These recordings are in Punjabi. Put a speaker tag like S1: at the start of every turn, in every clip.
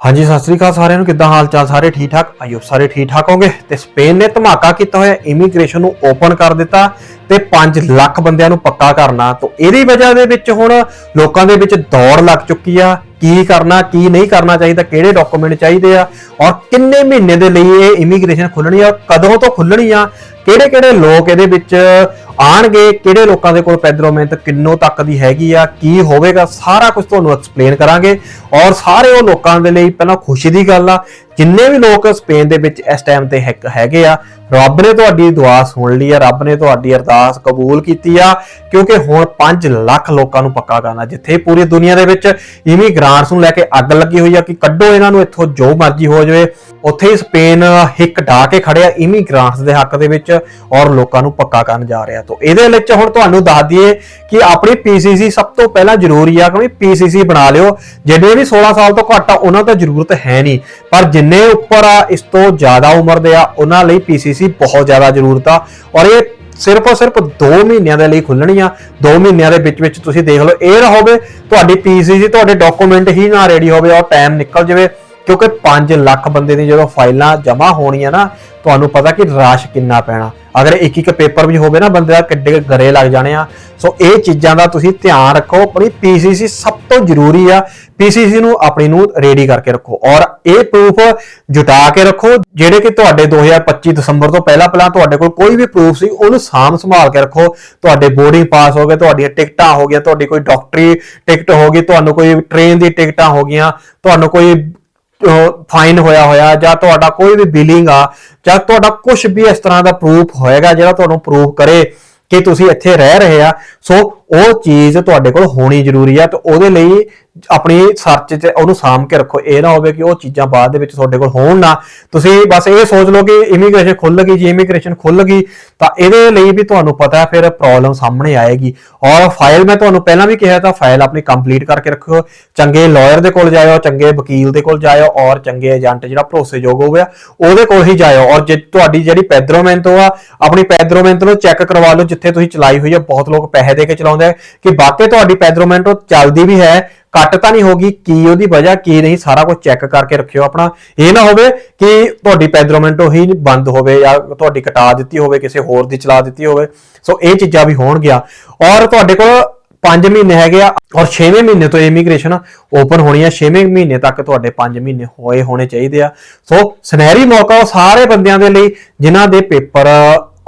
S1: ਹਾਂਜੀ, ਸਤਿ ਸ੍ਰੀ ਅਕਾਲ ਸਾਰਿਆਂ ਨੂੰ। ਕਿੱਦਾਂ ਹਾਲ ਚਾਲ? ਸਾਰੇ ਠੀਕ ਠਾਕ? ਆਇਓ ਸਾਰੇ ਠੀਕ ਠਾਕ ਹੋਗੇ ਤੇ ਸਪੇਨ ਨੇ ਧਮਾਕਾ ਕੀਤਾ ਹੋਇਆ, ਇਮੀਗ੍ਰੇਸ਼ਨ ਨੂੰ ਓਪਨ ਕਰ ਦਿੱਤਾ ਤੇ 5 ਲੱਖ ਬੰਦਿਆਂ ਨੂੰ ਪੱਕਾ ਕਰਨਾ। ਤੋਂ ਇਹਦੀ ਵਜ੍ਹਾ ਦੇ ਵਿੱਚ ਹੁਣ ਲੋਕਾਂ ਦੇ ਵਿੱਚ ਦੌੜ ਲੱਗ ਚੁੱਕੀ ਆ। ਕੀ ਕਰਨਾ, ਕੀ ਨਹੀਂ ਕਰਨਾ ਚਾਹੀਦਾ, ਕਿਹੜੇ ਡਾਕੂਮੈਂਟ ਚਾਹੀਦੇ ਆ? ਔਰ ਕਿੰਨੇ ਮਹੀਨੇ ਦੇ ਲਈ ਇਹ ਇਮੀਗ੍ਰੇਸ਼ਨ ਖੁੱਲਣੀ ਆ ਕਦੋਂ ਤੋਂ ਖੁੱਲਣੀ ਆ? ਕਿਹੜੇ ਕਿਹੜੇ ਲੋਕ ਇਹਦੇ ਵਿੱਚ ਆਣਗੇ ਕਿਹੜੇ ਲੋਕਾਂ ਦੇ ਕੋਲ ਪੈਦਰੋ ਮਿਹਨਤ ਕਿੰਨੋ ਤੱਕ ਦੀ ਹੈਗੀ ਆ, ਕੀ ਹੋਵੇਗਾ, ਸਾਰਾ ਕੁਝ ਤੁਹਾਨੂੰ ਐਕਸਪਲੇਨ ਕਰਾਂਗੇ। ਔਰ ਸਾਰੇ ਉਹ ਲੋਕਾਂ ਦੇ ਲਈ ਪਹਿਲਾਂ ਖੁਸ਼ੀ ਦੀ ਗੱਲ ਆ, ਜਿੰਨੇ ਵੀ ਲੋਕ ਸਪੇਨ ਦੇ ਵਿੱਚ ਇਸ ਟਾਈਮ ਤੇ ਹੈਗ- ਹੈਗੇ ਆ, ਰੱਬ ਨੇ ਤੁਹਾਡੀ ਦੁਆ ਸੁਣ ਲਈ ਆ, ਰੱਬ ਨੇ ਤੁਹਾਡੀ ਅਰਦਾਸ ਕਬੂਲ ਕੀਤੀ ਆ, ਕਿਉਂਕਿ ਹੁਣ 5 ਲੱਖ ਲੋਕਾਂ ਨੂੰ ਪੱਕਾ ਕਰਨਾ, ਜਿੱਥੇ ਪੂਰੀ ਦੁਨੀਆ ਦੇ ਵਿੱਚ ਇਮੀਗ੍ਰਾਂਟਸ ਨੂੰ ਲੈ ਕੇ ਅੱਗ ਲੱਗੀ ਹੋਈ ਆ ਕਿ ਕੱਢੋ ਇਹਨਾਂ ਨੂੰ ਇੱਥੋਂ ਜੋ ਮਰਜ਼ੀ ਹੋ ਜਾਵੇ। ਉੱਥੇ ਹੀ ਸਪੇਨ ਹਿੱਕ ਢਾ ਕੇ ਖੜਿਆ ਇਮੀਗ੍ਰਾਂਟਸ ਦੇ ਹੱਕ ਦੇ ਵਿੱਚ ਔਰ ਲੋਕਾਂ ਨੂੰ ਪੱਕਾ ਕਰਨ ਜਾ ਰਿਹਾ। ਤੋਂ। ਇਹਦੇ ਵਿੱਚ ਹੁਣ ਤੁਹਾਨੂੰ ਦੱਸ ਦਈਏ ਕਿ ਆਪਣੀ ਪੀਸੀਸੀ ਸਭ ਤੋਂ ਪਹਿਲਾਂ ਜ਼ਰੂਰੀ ਆ ਕਿ ਪੀਸੀਸੀ ਬਣਾ ਲਿਓ। ਜਿਹੜੇ ਵੀ 16 ਸਾਲ ਤੋਂ ਘੱਟ ਆ, ਉਹਨਾਂ ਤਾਂ ਜ਼ਰੂਰਤ ਹੈ ਨਹੀਂ। ਪਰ ਜਿੰਨੇ ਉੱਪਰ ਆ, ਇਸ ਤੋਂ ਜ਼ਿਆਦਾ ਉਮਰ ਦੇ ਆ, ਉਹਨਾਂ ਲਈ ਪੀਸੀਸੀ ਬਹੁਤ ਜ਼ਿਆਦਾ ਜ਼ਰੂਰਤ ਆ। ਔਰ ਇਹ ਸਿਰਫ ਔਰ ਸਿਰਫ 2 ਮਹੀਨਿਆਂ ਦੇ ਲਈ ਖੁੱਲਣੀ ਆ। 2 ਮਹੀਨਿਆਂ ਦੇ ਵਿੱਚ ਵਿੱਚ ਤੁਸੀਂ ਦੇਖ ਲਓ, ਇਹ ਨਾ ਹੋਵੇ ਤੁਹਾਡੀ ਪੀਸੀਸੀ ਤੁਹਾਡੇ ਡਾਕੂਮੈਂਟ ਹੀ ਨਾ ਰੈਡੀ ਹੋਵੇ ਔਰ ਟਾਈਮ ਨਿਕਲ ਜਾਵੇ। ਕਿਉਂਕਿ 5 ਲੱਖ ਬੰਦੇ ਦੀ ਜਦੋਂ ਫਾਈਲਾਂ ਜਮ੍ਹਾਂ ਹੋਣੀਆਂ ਨਾ, ਤੁਹਾਨੂੰ ਪਤਾ ਕਿ ਰਾਸ਼ ਕਿੰਨਾ ਪੈਣਾ। ਅਗਰ ਇੱਕ ਇੱਕ ਪੇਪਰ ਵੀ ਹੋਵੇ ਨਾ ਬੰਦੇ ਦਾ ਕਿੱਡੇ ਗਰੇ ਲੱਗ ਜਾਣੇ ਆ। ਸੋ ਇਹ ਚੀਜ਼ਾਂ ਦਾ ਤੁਸੀਂ ਧਿਆਨ ਰੱਖੋ, ਆਪਣੀ ਪੀਸੀਸੀ ਸਭ ਤੋਂ ਜ਼ਰੂਰੀ ਆ। ਪੀਸੀਸੀ ਨੂੰ ਆਪਣੀ ਨੂੰ ਰੈਡੀ ਕਰਕੇ ਰੱਖੋ ਔਰ ਇਹ ਪ੍ਰੂਫ ਜੁਟਾ ਕੇ ਰੱਖੋ, ਜਿਹੜੇ ਕਿ ਤੁਹਾਡੇ 2025 ਦਸੰਬਰ ਤੋਂ ਪਹਿਲਾਂ ਪਹਿਲਾਂ ਤੁਹਾਡੇ ਕੋਲ ਕੋਈ ਵੀ ਪ੍ਰੂਫ ਸੀ, ਉਹਨੂੰ ਸਾਂਭ ਸੰਭਾਲ ਕੇ ਰੱਖੋ। ਤੁਹਾਡੇ ਬੋਰਡਿੰਗ ਪਾਸ ਹੋ ਗਏ, ਤੁਹਾਡੀਆਂ ਟਿਕਟਾਂ ਹੋ ਗਈਆਂ, ਤੁਹਾਡੀ ਕੋਈ ਡਾਕਟਰੀ ਟਿਕਟ ਹੋ ਗਈ, ਤੁਹਾਨੂੰ ਕੋਈ ਟ੍ਰੇਨ ਦੀ ਟਿਕਟਾਂ ਹੋ ਗਈਆਂ, ਤੁਹਾਨੂੰ ਕੋਈ ਫਾਈਨ ਹੋਇਆ ਹੋਇਆ ਜਾਂ ਤੁਹਾਡਾ ਕੋਈ ਵੀ ਬਿਲਿੰਗ ਆ ਜਾਂ ਤੁਹਾਡਾ ਕੁਝ ਵੀ ਇਸ ਤਰ੍ਹਾਂ ਦਾ ਪ੍ਰੂਫ ਹੋਏਗਾ ਜਿਹੜਾ ਤੁਹਾਨੂੰ ਪ੍ਰੂਫ ਕਰੇ ਕਿ ਤੁਸੀਂ ਇੱਥੇ ਰਹਿ ਰਹੇ ਆ। ਸੋ ਉਹ ਚੀਜ਼ ਤੁਹਾਡੇ ਕੋਲ ਹੋਣੀ ਜ਼ਰੂਰੀ ਆ ਤੇ ਉਹਦੇ ਲਈ ਆਪਣੀ ਸਰਚ 'ਚ ਉਹਨੂੰ ਸਾਂਭ ਕੇ ਰੱਖੋ। ਇਹ ਨਾ ਹੋਵੇ ਕਿ ਉਹ ਚੀਜ਼ਾਂ ਬਾਅਦ ਦੇ ਵਿੱਚ ਤੁਹਾਡੇ ਕੋਲ ਹੋਣ ਨਾ। ਤੁਸੀਂ ਬਸ ਇਹ ਸੋਚ ਲਓ ਕਿ ਇਮੀਗ੍ਰੇਸ਼ਨ ਖੁੱਲ ਗਈ, ਜੀ ਇਮੀਗ੍ਰੇਸ਼ਨ ਖੁੱਲ ਗਈ, ਤਾਂ ਇਹਦੇ ਲਈ ਵੀ ਤੁਹਾਨੂੰ ਪਤਾ ਫਿਰ ਪ੍ਰੋਬਲਮ ਸਾਹਮਣੇ ਆਏਗੀ। ਔਰ ਫਾਈਲ ਮੈਂ ਤੁਹਾਨੂੰ ਪਹਿਲਾਂ ਵੀ ਕਿਹਾ ਤਾਂ ਫਾਈਲ ਆਪਣੀ ਕੰਪਲੀਟ ਕਰਕੇ ਰੱਖੋ ਚੰਗੇ ਲਾਇਰ ਦੇ ਕੋਲ ਜਾਇਓ, ਚੰਗੇ ਵਕੀਲ ਦੇ ਕੋਲ ਜਾਇਓ ਔਰ ਚੰਗੇ ਏਜੰਟ ਜਿਹੜਾ ਭਰੋਸੇਯੋਗ ਹੋਵੇ ਉਹਦੇ ਕੋਲ ਹੀ ਜਾਇਓ। ਔਰ ਜੇ ਤੁਹਾਡੀ ਜਿਹੜੀ ਪੈਦਰੋਮੈਂਟ ਆ, ਆਪਣੀ ਪੈਦਰੋਮੈਂਟ ਨੂੰ ਚੈੱਕ ਕਰਵਾ ਲਓ, ਜਿੱਥੇ ਤੁਸੀਂ ਚਲਾਈ ਹੋਈ ਆ, ਬਹੁਤ ਲੋਕ ਪੈਸੇ ਦੇ ਕੇ ਚਲਾਉਂਦੇ ਆ ਕਿ ਵਾਕਈ ਤੁਹਾਡੀ ਪੈਦਰੋਮੈਂਟ ਚੱਲਦੀ ਵੀ ਹੈ ਕੱਟ ਤਾਂ ਨਹੀਂ ਹੋਗੀ ਕੀ ਉਹਦੀ ਵਜ੍ਹਾ, ਕੀ ਨਹੀਂ, ਸਾਰਾ ਕੁਝ ਚੈੱਕ ਕਰਕੇ ਰੱਖਿਓ ਆਪਣਾ। ਇਹ ਨਾ ਹੋਵੇ ਕਿ ਤੁਹਾਡੀ ਪੈਦਰੋਮੈਂਟ ਹੀ ਬੰਦ ਹੋਵੇ ਜਾਂ ਤੁਹਾਡੀ ਕਟਾ ਦਿੱਤੀ ਹੋਵੇ, ਕਿਸੇ ਹੋਰ ਦੀ ਚਲਾ ਦਿੱਤੀ ਹੋਵੇ। ਸੋ ਇਹ ਚੀਜ਼ਾਂ ਵੀ ਹੋਣਗੀਆਂ। ਔਰ ਤੁਹਾਡੇ ਕੋਲ 5 ਮਹੀਨੇ ਹੈਗੇ ਆ, ਔਰ 6ਵੇਂ ਮਹੀਨੇ ਤੋਂ ਇਮੀਗ੍ਰੇਸ਼ਨ ਓਪਨ ਹੋਣੀ ਹੈ 6ਵੇਂ ਮਹੀਨੇ ਤੱਕ ਤੁਹਾਡੇ 5 ਮਹੀਨੇ ਹੋਏ ਹੋਣੇ ਚਾਹੀਦੇ ਆ। ਸੋ ਸੁਨਹਿਰੀ ਮੌਕਾ ਉਹ ਸਾਰੇ ਬੰਦਿਆਂ ਦੇ ਲਈ, ਜਿਨ੍ਹਾਂ ਦੇ ਪੇਪਰ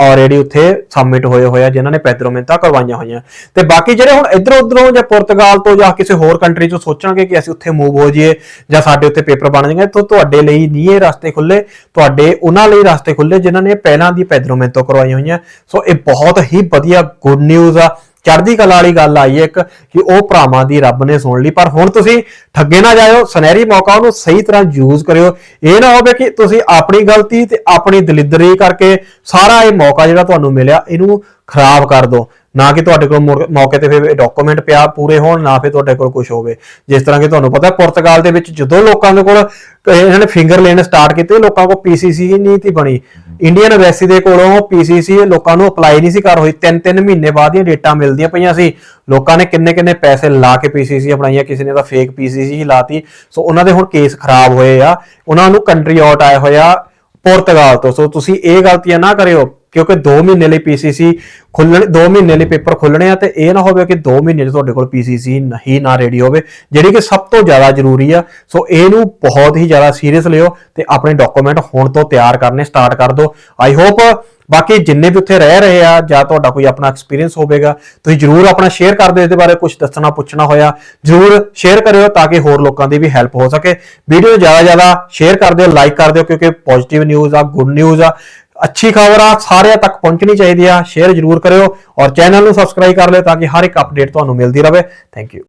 S1: ਆਲਰੇਡੀ ਉੱਥੇ ਸਬਮਿਟ ਹੋਏ ਹੋਏ ਆ, ਜਿਨ੍ਹਾਂ ਨੇ ਪੈਦਰੋਮੈਂਟਾਂ ਕਰਵਾਈਆਂ ਹੋਈਆਂ। ਤੇ ਬਾਕੀ ਜਿਹੜੇ ਹੁਣ ਇੱਧਰ ਉੱਧਰੋਂ ਜਾਂ ਪੁਰਤਗਾਲ ਤੋਂ ਜਾਂ ਕਿਸੇ ਹੋਰ ਕੰਟਰੀ ਚੋਂ ਸੋਚਣਗੇ ਕਿ ਅਸੀਂ ਉੱਥੇ ਮੂਵ ਹੋ ਜਾਈਏ ਜਾਂ ਸਾਡੇ ਉੱਤੇ ਪੇਪਰ ਬਣ ਜਾਣਗੇ, ਤਾਂ ਤੁਹਾਡੇ ਲਈ ਨਹੀਂ ਇਹ ਰਸਤੇ ਖੁੱਲੇ ਤੁਹਾਡੇ ਉਹਨਾਂ ਲਈ ਰਸਤੇ ਖੁੱਲੇ ਜਿਨ੍ਹਾਂ ਨੇ ਪਹਿਲਾਂ ਦੀ ਪੈਦਰੋਮੈਂਟ ਤੋਂ ਕਰਵਾਈਆਂ ਹੋਈਆਂ। ਸੋ ਇਹ ਬਹੁਤ ਹੀ ਵਧੀਆ ਗੁੱਡ ਨਿਊਜ਼ ਆ। ਚੜ੍ਹਦੀ ਕਲਾ ਵਾਲੀ ਗੱਲ ਆਈ ਹੈ ਇੱਕ ਕਿ ਉਹ ਭਰਾਵਾਂ ਦੀ ਰੱਬ ਨੇ ਸੁਣ ਲਈ। ਪਰ ਹੁਣ ਤੁਸੀਂ ਠੱਗੇ ਨਾ ਜਾਇਓ, ਸੁਨਹਿਰੀ ਮੌਕਾ ਉਹਨੂੰ ਸਹੀ ਤਰ੍ਹਾਂ ਯੂਜ਼ ਕਰਿਓ। ਇਹ ਨਾ ਹੋਵੇ ਕਿ ਤੁਸੀਂ ਆਪਣੀ ਗਲਤੀ ਤੇ ਆਪਣੀ ਦਲਿੱਦਰੀ ਕਰਕੇ ਸਾਰਾ ਇਹ ਮੌਕਾ ਜਿਹੜਾ ਤੁਹਾਨੂੰ ਮਿਲਿਆ, ਇਹਨੂੰ ਖਰਾਬ ਕਰ ਦਿਓ। ਨਾ ਕਿ ਤੁਹਾਡੇ ਕੋਲ ਮੁੜ- ਮੌਕੇ ਤੇ ਫਿਰ ਡਾਕੂਮੈਂਟ ਪਿਆ ਪੂਰੇ ਹੋਣ, ਨਾ ਫਿਰ ਤੁਹਾਡੇ ਕੋਲ ਕੁਝ ਹੋਵੇ। ਜਿਸ ਤਰ੍ਹਾਂ ਕਿ ਤੁਹਾਨੂੰ ਪਤਾ ਪੁਰਤਗਾਲ ਦੇ ਵਿੱਚ ਜਦੋਂ ਲੋਕਾਂ ਦੇ ਕੋਲ, ਇਹਨਾਂ ਨੇ ਫਿੰਗਰ ਲੈਣ ਸਟਾਰਟ ਕੀਤੇ, ਲੋਕਾਂ ਕੋਲ ਪੀਸੀਸੀ ਹੀ ਨਹੀਂ ਸੀ ਬਣੀ। ਇੰਡੀਅਨ ਐਮਬੈਸੀ ਦੇ ਕੋਲੋਂ ਪੀਸੀਸੀ ਲੋਕਾਂ ਨੂੰ ਅਪਲਾਈ ਨਹੀਂ ਸੀ ਕਰ ਹੋਈ। ਤਿੰਨ ਤਿੰਨ ਮਹੀਨੇ ਬਾਅਦ ਦੀਆਂ ਡੇਟਾ ਮਿਲਦੀਆਂ ਪਈਆਂ ਸੀ। ਲੋਕਾਂ ਨੇ ਕਿੰਨੇ ਕਿੰਨੇ ਪੈਸੇ ਲਾ ਕੇ ਪੀਸੀਸੀ ਬਣਾਈਆਂ ਕਿਸੇ ਨੇ ਤਾਂ ਫੇਕ ਪੀਸੀਸੀ ਹੀ ਲਾਤੀ। ਸੋ ਉਹਨਾਂ ਦੇ ਹੁਣ ਕੇਸ ਖਰਾਬ ਹੋਏ ਆ। ਉਹਨਾਂ ਨੂੰ ਕੰਟਰੀ ਆਊਟ ਆਏ ਹੋਇਆ ਪੁਰਤਗਾਲ ਤੋਂ। ਸੋ ਤੁਸੀਂ ਇਹ ਗਲਤੀਆਂ ਨਾ ਕਰਿਓ। ਕਿਉਂਕਿ 2 ਮਹੀਨੇ ਲਈ ਪੀਸੀਸੀ ਖੁੱਲਣ 2 ਮਹੀਨੇ ਲਈ ਪੇਪਰ ਖੁੱਲਣੇ ਆ ਤੇ ਇਹ ਨਾ ਹੋਵੇ ਕਿ 2 ਮਹੀਨੇ 'ਚ ਤੁਹਾਡੇ ਕੋਲ ਪੀਸੀਸੀ ਨਹੀਂ ਨਾ ਰੈਡੀ ਹੋਵੇ, ਜਿਹੜੀ ਕਿ ਸਭ ਤੋਂ ਜ਼ਿਆਦਾ ਜ਼ਰੂਰੀ ਆ। ਸੋ ਇਹਨੂੰ ਬਹੁਤ ਹੀ ਜ਼ਿਆਦਾ ਸੀਰੀਅਸ ਲਿਓ ਤੇ ਆਪਣੇ ਡਾਕੂਮੈਂਟ ਹੁਣ ਤੋਂ ਤਿਆਰ ਕਰਨੇ ਸਟਾਰਟ ਕਰ ਦਿਓ। ਆਈ ਹੋਪ ਬਾਕੀ ਜਿੰਨੇ ਵੀ ਉੱਥੇ ਰਹਿ ਰਹੇ ਆ ਜਾਂ ਤੁਹਾਡਾ ਕੋਈ ਆਪਣਾ ਐਕਸਪੀਰੀਅੰਸ ਹੋਵੇਗਾ, ਤੁਸੀਂ ਜਰੂਰ ਆਪਣਾ ਸ਼ੇਅਰ ਕਰ ਦਿਓ ਇਹਦੇ ਬਾਰੇ ਕੁਝ ਦੱਸਣਾ ਪੁੱਛਣਾ ਹੋਇਆ, ਜਰੂਰ ਸ਼ੇਅਰ ਕਰਿਓ ਤਾਂ ਕਿ ਹੋਰ ਲੋਕਾਂ ਦੀ ਵੀ ਹੈਲਪ ਹੋ ਸਕੇ। ਵੀਡੀਓ ਨੂੰ ਜ਼ਿਆਦਾ ਜ਼ਿਆਦਾ ਸ਼ੇਅਰ ਕਰ ਦਿਓ ਲਾਈਕ ਕਰ ਦਿਓ ਕਿਉਂਕਿ ਪੋਜ਼ਿਟਿਵ ਨਿਊਜ਼ ਆ ਗੁੱਡ ਨਿਊਜ਼ ਆ। ਅੱਛੀ ਖਬਰ ਆ, ਸਾਰਿਆਂ ਤੱਕ ਪਹੁੰਚਣੀ ਚਾਹੀਦੀ ਆ ਸ਼ੇਅਰ ਜਰੂਰ ਕਰਿਓ ਔਰ ਚੈਨਲ ਨੂੰ ਸਬਸਕ੍ਰਾਈਬ ਕਰ ਲਿਓ ਤਾਂ ਕਿ ਹਰ ਇੱਕ ਅਪਡੇਟ ਤੁਹਾਨੂੰ ਮਿਲਦੀ ਰਹੇ। Thank you